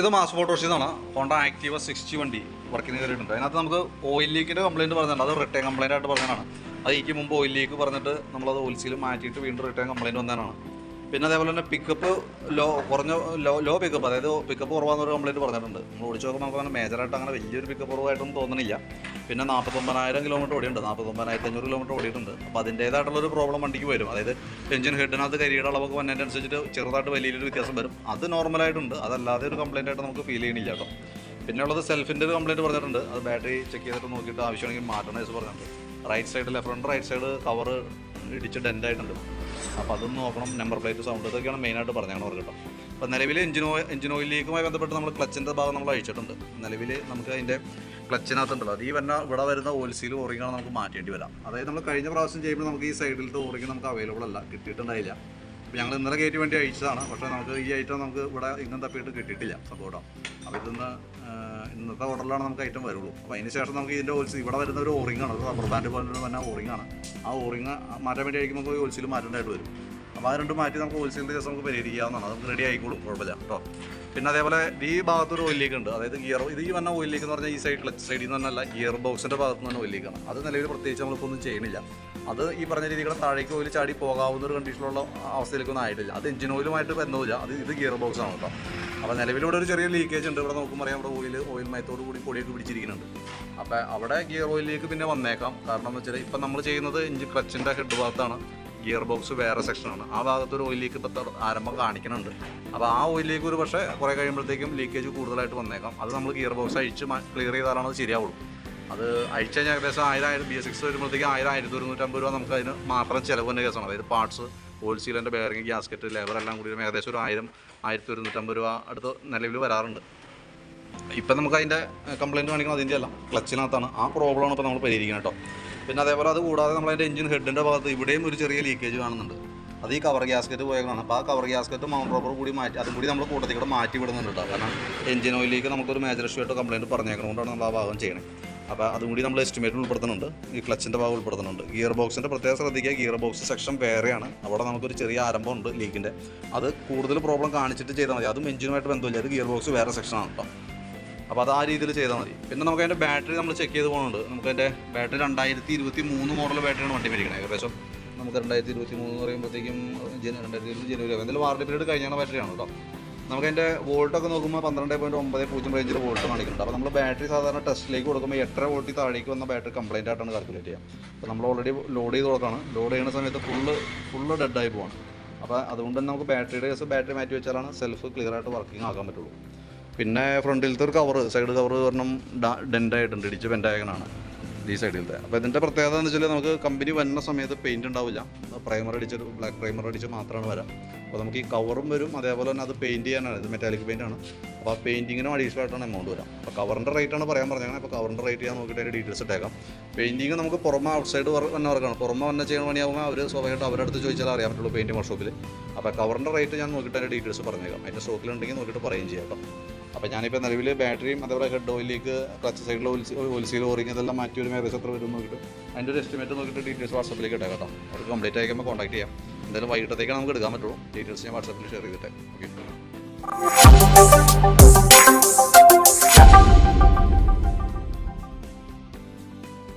ഇത് മാസ് മോട്ടോർസിൽ നിന്നാണ് Honda Activa sixty വണ്ടി വർക്കിന് കയറിയിട്ടുണ്ട് അതിനകത്ത് നമുക്ക് ഓയിൽ ലീക്കിന്റെ കംപ്ലയിന്റ് പറഞ്ഞിട്ടുണ്ട്. അത് റിട്ടേൺ കംപ്ലയിന്റ് ആയിട്ട് പറഞ്ഞതാണ്. അത് എനിക്ക് മുമ്പ് ഓയിൽ ലീക്ക് പറഞ്ഞിട്ട് നമ്മളത് ഓൽസിൽ മാറ്റിയിട്ട് വീണ്ടും റിട്ടേൺ കംപ്ലയിന്റ് വന്നതാണ്. പിന്നെ അതേപോലെ തന്നെ പിക്കപ്പ് ലോ കുറഞ്ഞ ലോ ലോ പിക്കപ്പ് അതായത് പിക്കപ്പ് കുറവാന്നൊരു കംപ്ലയിന്റ് പറഞ്ഞിട്ടുണ്ട്. നമ്മൾ ഓടിച്ച് നോക്കുമ്പോൾ നമുക്ക് അങ്ങനെ മേജറായിട്ട് അങ്ങനെ വലിയൊരു പിക്കപ്പ് കുറവായിട്ടൊന്നും തോന്നുന്നില്ല പിന്നെ നാൽപ്പത്തൊമ്പതിനായിരം കിലോമീറ്റർ ഓടിയുണ്ട് നാൽപ്പത്തൊമ്പതിനായിരത്തി അഞ്ഞൂറ് കിലോമീറ്റർ ഓടിയിട്ടുണ്ട് അപ്പോൾ അതിന്റേതായിട്ടുള്ളൊരു പ്രോബ്ലം വണ്ടിക്ക് വരും. അതായത് എഞ്ചിൻ ഹെഡിനകത്ത് കരിയുടെ അളവൊക്കെ വന്നതിനനുസരിച്ചിട്ട് ചെറുതായിട്ട് വലിയൊരു വ്യത്യാസം വരും. അത് നോർമലായിട്ടുണ്ട് അതല്ലാതെ ഒരു കംപ്ലയിന്റ് ആയിട്ട് നമുക്ക് ഫീൽ ചെയ്യണില്ല കേട്ടോ. പിന്നെ ഉള്ളത് സെൽഫിന്റെ ഒരു കംപ്ലയിന്റ് പറഞ്ഞിട്ടുണ്ട്. അത് ബാറ്ററി ചെക്ക് ചെയ്തിട്ട് നോക്കിയിട്ട് ആവശ്യമാണെങ്കിൽ മാറ്റണം എന്ന് പറഞ്ഞിട്ടുണ്ട്. റൈറ്റ് സൈഡിലെ ഫ്രണ്ട് റൈറ്റ് സൈഡ് കവർ ഇടിച്ച് ഡെന്റ് ആയിട്ടുണ്ട് അപ്പോൾ അതൊന്ന് നോക്കണം നമ്പർ പ്ലേറ്റ് സൗണ്ട് ഇതൊക്കെയാണ് മെയിനായിട്ട് പറഞ്ഞാണ് അവർ കേട്ടോ. അപ്പോൾ നിലവിൽ എഞ്ചിൻ ഓയിൽ എഞ്ചിൻ ഓയിലിലേക്കുമായി ബന്ധപ്പെട്ട് നമ്മൾ ക്ലച്ചിന്റെ ഭാഗം നമ്മൾ അഴിച്ചിട്ടുണ്ട്. നിലവിൽ നമുക്ക് അതിന്റെ ക്ലച്ചിനകത്തുണ്ടല്ലോ. അത് ഈ വരുന്ന ഇവിടെ വരുന്ന ഓയിൽസീൽ ഓറിങ്ങാണ് നമുക്ക് മാറ്റേണ്ടി വരാം. അതായത് നമ്മൾ കഴിഞ്ഞ പ്രാവശ്യം ചെയ്യുമ്പോൾ നമുക്ക് ഈ സൈഡിലത്തെ ഓറിങ് നമുക്ക് അവൈലബിൾ അല്ല കിട്ടിയിട്ടുണ്ടായില്ല. അപ്പോൾ ഞങ്ങൾ ഇന്നലെ കയറ്റി വേണ്ടി അയച്ചതാണ് പക്ഷേ നമുക്ക് ഈ ഐറ്റം നമുക്ക് ഇവിടെ ഇന്നും തപ്പിയിട്ട് കിട്ടിയിട്ടില്ല സംഭവം അപ്പോൾ ഇതിന്ന് ഇന്നത്തെ ഓർഡറിലാണ് നമുക്ക് ഐറ്റം വരുള്ളൂ. അപ്പോൾ അതിന് ശേഷം നമുക്ക് ഇതിന്റെ ഓയിൽസ് ഇവിടെ വരുന്ന ഒരു ഓറിങ്ങാണ് ആണ്. റബ്ബർ ബാൻഡ് പോലെ തന്നെ ഓറിങ്ങാണ് ആ ഓറിങ് മാറ്റാൻ വേണ്ടി ആയിരിക്കും നമുക്ക് ഓയിൽസിൽ മാറ്റേണ്ടതായിട്ട് വരും. അപ്പോൾ അത് രണ്ടും മാറ്റി നമുക്ക് ഓൽസിന്റെ കേസ് നമുക്ക് പരിഹരിക്കാവുന്നതാണ്. നമുക്ക് റെഡി ആയിക്കോളും. കുഴപ്പമില്ല. കേട്ടോ. പിന്നെ അതേപോലെ ഈ ഭാഗത്തൊരു ഓയിൽ ലീക്ക് ഉണ്ട്. അതായത് ഗിയർ ഇത് ഈ വന്ന ഓയിൽ ലീക്ക് എന്ന് പറഞ്ഞാൽ ഈ സൈഡ് ക്ലച്ച് സൈഡിൽ നിന്ന് ഗിയർ ബോക്സിന്റെ ഭാഗത്ത് നിന്ന് ഓയിൽ ലീക്കാണ് അത് നിലവിൽ പ്രത്യേകിച്ച് നമ്മളിപ്പോൾ ഒന്നും ചെയ്യണില്ല. അത് ഈ പറഞ്ഞ രീതിയിൽ താഴേക്ക് ഓയിൽ ചാടി പോകാവുന്ന ഒരു കണ്ടീഷനിലുള്ള അവസ്ഥയിലേക്കൊന്നും ആയിട്ടില്ല. അത് എഞ്ചിൻ ഓയിലുമായിട്ട് ബന്ധമില്ല. അത് ഇത് ഗിയർ ബോക്സ് ആണ് കേട്ടോ. അപ്പോൾ നിലവിലിവിടെ ഒരു ചെറിയ ലീക്കേജ് ഉണ്ട്. ഇവിടെ നോക്കുമ്പോൾ പറയാം ഇവിടെ ഓയിൽ ഓയിൽ മയത്തോട് കൂടി പൊടിയൊക്കെ പിടിച്ചിരിക്കുന്നുണ്ട്. അപ്പോൾ അവിടെ ഗിയർ ഓയിലിലേക്ക് പിന്നെ വന്നേക്കാം. കാരണം എന്ന് വെച്ചാൽ ഇപ്പം നമ്മൾ ചെയ്യുന്നത് എഞ്ചിൻ ക്ലച്ചിന്റെ ഹെഡ് ഭാഗത്താണ്. ഗിയർ ബോക്സ് വേറെ സെക്ഷനാണ് ആ ഭാഗത്തൊരു ഓയിൽ ലീക്ക് ഇപ്പോൾ ആരംഭം കാണിക്കുന്നുണ്ട് അപ്പോൾ ആ ഓയിൽ ലീക്ക് ഒരു പക്ഷേ കുറേ കഴിയുമ്പോഴത്തേക്കും ലീക്കേജ് കൂടുതലായിട്ട് വന്നേക്കാം. അത് നമ്മൾ ഗിയർ ബോക്സ് അഴിച്ച് ക്ലിയർ ചെയ്താലാണ് അത് ശരിയാവുള്ളൂ. അത് അഴിച്ച് കഴിഞ്ഞാൽ ഏകദേശം ആയിരം ബി എസ് സിക്സ് വരുമ്പോഴത്തേക്കും ആയിരം ആയിരത്തി ഒരുന്നൂറ്റമ്പത് രൂപ നമുക്ക് അതിന് മാത്രം ചിലവ് തന്നെ കേസാണ്. അതായത് പാർട്സ് ഓയിൽ സീലിന്റെ ബെയറിംഗ് ഗ്യാസ്കറ്റ് ലേബർ എല്ലാം കൂടി ഏകദേശം ഒരു ആയിരം ആയിരത്തി ഒരുന്നൂറ്റമ്പത് രൂപ അടുത്ത് നിലവിൽ വരാറുണ്ട്. ഇപ്പം നമുക്ക് അതിന്റെ കംപ്ലയിന്റ് കാണിക്കുന്നത് അതിന്റെ അല്ല ക്ലച്ചിനകത്താണ് ആ പ്രോബ്ലമാണ് ഇപ്പോൾ നമ്മൾ പരിഹരിക്കുന്നത് കേട്ടോ പിന്നെ അതേപോലെ അത് കൂടാതെ നമ്മൾ അതിന്റെ എഞ്ചിൻ ഹെഡിന്റെ ഭാഗത്ത് ഇവിടെയും ഒരു ചെറിയ ലീക്കേജ് കാണുന്നുണ്ട്. അത് ഈ കവർ ഗ്യാസ്കറ്റ് പോയതാണ് അപ്പോൾ ആ കവർ ഗ്യാസ്കറ്റ് മൗണ്ട് റബ്ബർ കൂടി മാറ്റി അതും കൂടി നമ്മൾ കൂട്ടത്തിൽ കൂടെ മാറ്റി വിടുന്നുണ്ട് കേട്ടോ കാരണം എഞ്ചിൻ ഓയിലേക്ക് നമുക്കൊരു മേജർ ഇഷ്യൂ ആയിട്ട് കംപ്ലയിന്റ് പറഞ്ഞേക്കണതുകൊണ്ടാണ് നമ്മൾ ആ ഭാഗം ചെയ്യണത് അപ്പോൾ അതും കൂടി നമ്മൾ എസ്റ്റിമേറ്റ് ഉൾപ്പെടുത്തുന്നുണ്ട്. ഈ ക്ലച്ചിന്റെ ഭാഗം ഉൾപ്പെടുത്തുന്നുണ്ട്. ഗിയർ ബോക്സിന്റെ പ്രത്യേകം ശ്രദ്ധിക്കുക ഗിയർ ബോക്സ് സെക്ഷൻ വേറെയാണ്. അവിടെ നമുക്കൊരു ചെറിയ ആരംഭമുണ്ട് ലീക്കിന്റെ അത് കൂടുതൽ പ്രോബ്ലം കാണിച്ചിട്ട് ചെയ്താൽ മതി. അതും എഞ്ചിനുമായിട്ട് ബന്ധമില്ല. അത് ഗിയർ ബോക്സ് വേറെ സെക്ഷനാണ് കേട്ടോ അപ്പോൾ അത് ആ രീതിയിൽ ചെയ്താൽ മതി. പിന്നെ നമുക്ക് അതിന്റെ ബാറ്ററി നമ്മൾ ചെക്ക് ചെയ്ത് പോകുന്നുണ്ട് നമുക്ക് അതിന്റെ ബാറ്ററി രണ്ടായിരത്തി ഇരുപത്തി മൂന്ന് മോഡൽ ബാറ്ററിയാണ് വണ്ടി മേടിക്കുന്നത് ഏകദേശം നമുക്ക് രണ്ടായിരത്തി ഇരുപത്തി മൂന്ന് എന്ന് പറയുമ്പോഴത്തേക്കും ജന രണ്ടായിരത്തി ഇരുപത്തി ജനുവരി എന്തായാലും വാറണ്ടി പീരീഡ് കഴിഞ്ഞാണ് ബാറ്ററിയാണ് കേട്ടോ. നമുക്ക് അതിന്റെ വോൾട്ടൊക്കെ നോക്കുമ്പോൾ പന്ത്രണ്ട് പോയിന്റ് ഒമ്പത് പൂജ്യം റേഞ്ചിൽ വോൾട്ട് കാണിക്കുന്നുണ്ട്. അപ്പോൾ നമ്മൾ ബാറ്ററി സാധാരണ ടെസ്റ്റിലേക്ക് കൊടുക്കുമ്പോൾ എട്ടര വോൾട്ടി താഴേക്ക് വന്ന ബാറ്ററി കംപ്ലൈന്റ് ആയിട്ടാണ് കാൽക്കുലേറ്റ് ചെയ്യുക അപ്പോൾ നമ്മൾ ഓൾറെഡി ലോഡ് ചെയ്ത് കൊടുക്കുകയാണ് ലോഡ് ചെയ്യുന്ന സമയത്ത് ഫുള്ള് ഫുള്ള് ഡെഡായി പോവാണ്. അപ്പോൾ അതുകൊണ്ട് തന്നെ നമുക്ക് ബാറ്ററിയുടെ കേസ് ബാറ്ററി മാറ്റി വെച്ചാലാണ് സെൽഫ് ക്ലിയർ ആയിട്ട് വർക്കിംഗ് ആക്കാൻ പറ്റുള്ളൂ. പിന്നെ ഫ്രണ്ടിലത്തെ ഒരു കവർ സൈഡ് കവർ കാരണം ഡെന്റായിട്ടുണ്ട് ഇടിച്ച് പെൻഡായകനാണ് ഈ സൈഡിലത്തെ അപ്പോൾ ഇതിന്റെ പ്രത്യേകത എന്ന് വെച്ചാൽ നമുക്ക് കമ്പനി വരുന്ന സമയത്ത് പെയിന്റ് ഉണ്ടാവില്ല. പ്രൈമർ അടിച്ച് ബ്ലാക്ക് പ്രൈമർ അടിച്ച് മാത്രമാണ് വരാം. അപ്പോൾ നമുക്ക് ഈ കവറും വരും. അതേപോലെ തന്നെ അത് പെയിന്റ് ചെയ്യാനാണ്. ഇത് മെറ്റാലിക് പെയിന്റ് ആണ്. അപ്പോൾ ആ പെയിന്റിങ്ങിനും അഡീഷണൽ ആയിട്ടാണ് എമൗണ്ട് വരാം. അപ്പോൾ കവറിന്റെ റേറ്റ് ആണ് പറയാൻ പറഞ്ഞത്. അപ്പോൾ കവറിന്റെ റേറ്റ് ഞാൻ നോക്കിയിട്ട് അതിന്റെ ഡീറ്റെയിൽസ് ഇട്ടേക്കാം. പെയിന്റിങ് നമുക്ക് പുറമെ ഔട്ട്സൈഡ് വന്ന വർക്കാണ് പുറമെ വന്ന ചെയ്യുന്ന പണിയാകുമ്പോൾ അവർ സ്വാഭാവികമായിട്ട് അടുത്ത് ചോദിച്ചാൽ അറിയാൻ പറ്റുള്ളൂ പെയിന്റ് വർക്ക്ഷോപ്പിൽ അപ്പോൾ കവറിന്റെ റേറ്റ് ഞാൻ നോക്കിയിട്ട് അതിന്റെ ഡീറ്റെയിൽസ് പറഞ്ഞേക്കാം. അതിന്റെ സ്റ്റോക്കിലുണ്ടെങ്കിൽ നോക്കിയിട്ട് പറയുകയും ചെയ്യാം കേട്ടോ. അപ്പോൾ ഞാനിപ്പോൾ നിലവിൽ ബാറ്ററിയും അതേപോലെ ഹെഡ് ഓയിലേക്ക് ക്ലച്ച് സൈഡിൽ ഓയിൽ സീൽ ഓറിങ് ഇതെല്ലാം മാറ്റി ഒരു ഏകദേശം എത്ര വരും നോക്കിയിട്ട് അതിന്റെ ഒരു എസ്റ്റിമേറ്റ് നോക്കിയിട്ട് ഡീറ്റെയിൽസ് വാട്സപ്പിലേക്ക് ഇട്ടേ കേട്ടോ. അവർക്ക് കംപ്ലീറ്റ് ആയിക്കുമ്പോൾ കോൺടാക്ട് ചെയ്യാം. എന്തായാലും വൈകിട്ടത്തേക്കാണ് നമുക്ക് എടുക്കാൻ പറ്റുള്ളൂ. ഡീറ്റെയിൽസ് ഞാൻ വാട്സപ്പിൽ ഷെയർ ചെയ്തിട്ടേ. ഓക്കെ